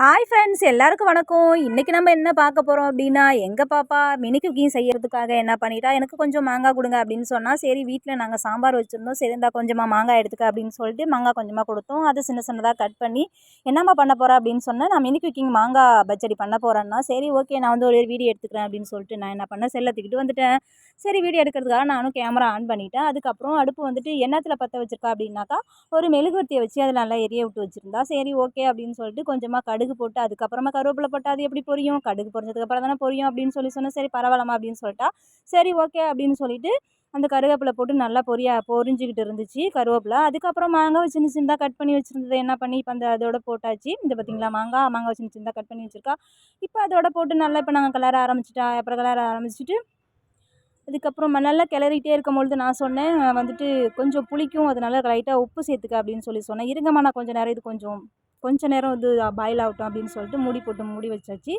Hi friends எல்லாருக்கும் வணக்கம். இன்றைக்கி நம்ம என்ன பார்க்க போகிறோம் அப்படின்னா எங்கள் பாப்பா மினி குக்கிங் செய்கிறதுக்காக என்ன பண்ணிட்டா எனக்கு கொஞ்சம் மாங்காய் கொடுங்க அப்படின்னு சொன்னால் சரி வீட்டில் நாங்கள் சாம்பார் வச்சுருந்தோம். சரி இருந்தால் கொஞ்சமாக மாங்காய் எடுத்துக்க அப்படின்னு சொல்லிட்டு மாங்காய் கொஞ்சமாக கொடுத்தோம். அதை சின்ன சின்னதாக கட் பண்ணி என்னம்மா பண்ண போகிறேன் அப்படின்னு சொன்னால் நான் மினி குக்கிங் மாங்காய் பச்சடி பண்ண போகிறேன்னா சரி ஓகே நான் வந்து ஒரு வீடியோ எடுத்துக்கிறேன் அப்படின்னு சொல்லிட்டு நான் என்ன பண்ணேன் செல்லை தூக்கிட்டு வந்துட்டேன். சரி வீடியோ எடுக்கிறதுக்காக நானும் கேமரா ஆன் பண்ணிட்டேன். அதுக்கப்புறம் அடுப்பு வந்துட்டு எண்ணத்தில் பற்ற வச்சுருக்கா அப்படின்னாக்கா ஒரு மெழுகுவர்த்தியை வச்சு அதில் நல்லா எரிய விட்டு வச்சுருந்தா சரி ஓகே அப்படின்னு சொல்லிட்டு கொஞ்சமாக கடுகு போட்டு அதுக்கப்புறமா கருவேப்பிலை போட்டு அது எப்படி பொரியும்? கடுகு பொரிஞ்சதுக்கப்புறம் தானே பொரியும் அப்படின்னு சொல்லி சொன்னேன். சரி பரவாயில்லமா அப்படின்னு சொல்லிட்டா. சரி ஓகே அப்படின்னு சொல்லிட்டு அந்த கருவேப்பிலை போட்டு நல்லா பொரியா பொரிஞ்சிக்கிட்டு இருந்துச்சு கருவேப்பிலை. அதுக்கப்புறம் மாங்காய் சின்ன சின்னதாக கட் பண்ணி வச்சுருந்ததை. என்ன பண்ணி இப்போ அந்த அதோட போட்டாச்சு. இந்த பார்த்திங்களா மாங்காய் மாங்காய் சின்ன சின்னதாக கட் பண்ணி வச்சுருக்கா. இப்போ அதோட போட்டு நல்லா இப்போ நாங்கள் கலர ஆரம்பிச்சிட்டா அப்புறம் கலர ஆரம்பிச்சிட்டு அதுக்கப்புறம் நல்லா கிளறிட்டே இருக்கும்பொழுது நான் சொன்னேன் வந்துட்டு கொஞ்சம் புளிக்கும் அதனால லைட்டாக உப்பு சேர்த்துக்க அப்படின்னு சொல்லி சொன்னேன். இருங்கம்மா நான் கொஞ்சம் நேரம் இது கொஞ்சம் கொஞ்ச நேரம் இது பாயில் ஆகட்டும் அப்படின்னு சொல்லிட்டு மூடி போட்டு மூடி வச்சாச்சு.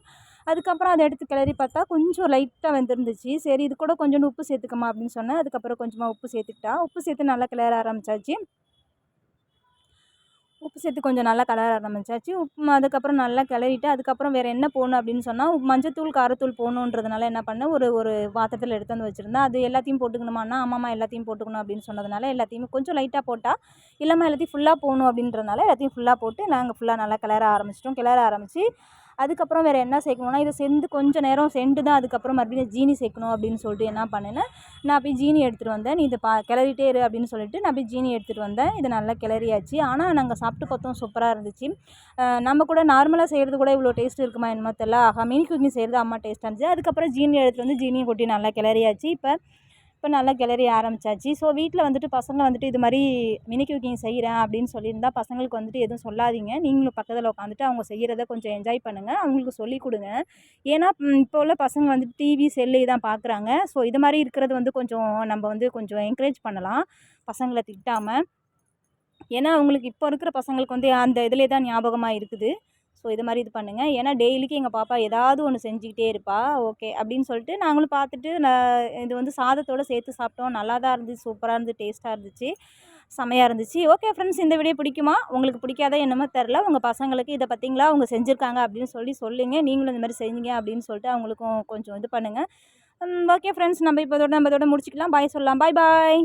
அதுக்கப்புறம் அதை எடுத்து கிளறி பார்த்தா கொஞ்சம் லைட்டாக வெந்திருந்துச்சு. சரி இது கூட கொஞ்சோண்டு உப்பு சேர்த்துக்கம்மா அப்படின்னு சொன்னேன். அதுக்கப்புறம் கொஞ்சமாக உப்பு சேர்த்துக்கிட்டா. உப்பு சேர்த்து நல்லா கிளற ஆரம்பிச்சாச்சு. உப்பு சேர்த்து கொஞ்சம் நல்லா கலர ஆரம்பிச்சாச்சு. உப்பு அதுக்கப்புறம் நல்லா கிளறிட்டு அதுக்கப்புறம் வேறு என்ன போடணும் அப்படின்னு சொன்னால் மஞ்சத்தூள் காரத்தூள் போகணுன்றதுனால என்ன பண்ணேன் ஒரு ஒரு பாத்திரத்தில் எடுத்து வந்து வச்சுருந்தேன் அது எல்லாத்தையும் போட்டுக்கணுமாண்ணா ஆமாம்மா எல்லாத்தையும் போட்டுக்கணும் அப்படின்னு சொன்னதுனால எல்லாத்தையும் கொஞ்சம் லைட்டாக போட்டால் இல்லாமல் எல்லாத்தையும் ஃபுல்லாக போகணும் அப்படின்றதுனால எல்லாத்தையும் ஃபுல்லாக போட்டு நாங்கள் ஃபுல்லாக நல்லா கிளற ஆரம்பிச்சிட்டோம். கிளற ஆரம்பித்து அதுக்கப்புறம் வேறு என்ன சேர்க்கணுன்னா இதை செந்து கொஞ்சம் நேரம் செண்டு தான் அதுக்கப்புறம் மறுபடியும் ஜீனி சேர்க்கணும் அப்படின்னு சொல்லிட்டு என்ன பண்ணினேன் நான் போய் ஜீனி எடுத்துகிட்டு வந்தேன். நீ இதை பா கிளறிட்டே இரு அப்படின்னு சொல்லிட்டு நான் போய் ஜீனி எடுத்துகிட்டு வந்தேன். இதை நல்லா கிளறியாச்சு. ஆனால் நாங்கள் சாப்பிட்டு பார்த்தோம் சூப்பராக இருந்துச்சு. நம்ம கூட நார்மலாக செய்கிறது கூட இவ்வளோ டேஸ்ட் இருக்குமா என்னமோ தெரியல. ஆஹா மீன் குக்கிங் செய்கிறது அம்மா டேஸ்ட்டாக இருந்துச்சு. அதுக்கப்புறம் ஜீனி எடுத்துகிட்டு வந்து ஜீனியை கொட்டி நல்லா கிளறியாச்சு. இப்போ இப்போ நல்லா கிளறி ஆரம்பித்தாச்சு ஸோ வீட்டில் வந்துட்டு பசங்க வந்துட்டு இது மாதிரி மினி குக்கிங் செய்கிறேன் அப்படின்னு சொல்லியிருந்தா பசங்களுக்கு வந்துட்டு எதுவும் சொல்லாதீங்க. நீங்களும் பக்கத்தில் உட்காந்துட்டு அவங்க செய்கிறத கொஞ்சம் என்ஜாய் பண்ணுங்கள் அவங்களுக்கு சொல்லிக் கொடுங்க. ஏன்னா இப்போ உள்ள பசங்க வந்துட்டு டிவி செல்லு தான் பார்க்குறாங்க. ஸோ இது மாதிரி இருக்கிறது வந்து கொஞ்சம் நம்ம வந்து கொஞ்சம் என்கரேஜ் பண்ணலாம். பசங்களை திட்டாமல் ஏன்னா அவங்களுக்கு இப்போ இருக்கிற பசங்களுக்கு வந்து அந்த இதிலே தான் ஞாபகமாக இருக்குது. ஸோ இது மாதிரி இது பண்ணுங்கள் ஏன்னா டெய்லிக்கு எங்கள் பாப்பா ஏதாவது ஒன்று செஞ்சுக்கிட்டே இருப்பா. ஓகே அப்படின்னு சொல்லிட்டு நாங்களும் பார்த்துட்டு நான் இது வந்து சாதத்தோடு சேர்த்து சாப்பிட்டோம். நல்லா தான் இருந்துச்சு சூப்பராக இருந்துச்சு டேஸ்ட்டாக இருந்துச்சு செமையாக இருந்துச்சு. ஓகே ஃப்ரெண்ட்ஸ் இந்த வீடியோ பிடிக்குமா? உங்களுக்கு பிடிக்காத என்னமோ தெரில உங்கள் பசங்களுக்கு இதை பார்த்தீங்களா அவங்க செஞ்சுருக்காங்க அப்படின்னு சொல்லி சொல்லுங்கள் நீங்களும் இந்த மாதிரி செஞ்சீங்க அப்படின்னு சொல்லிட்டு அவங்களுக்கும் கொஞ்சம் இது பண்ணுங்கள் ஓகே ஃப்ரெண்ட்ஸ் நம்ம இப்போ நம்ம இதோட முடிச்சிக்கலாம். பாய் சொல்லலாம். பாய் பாய்.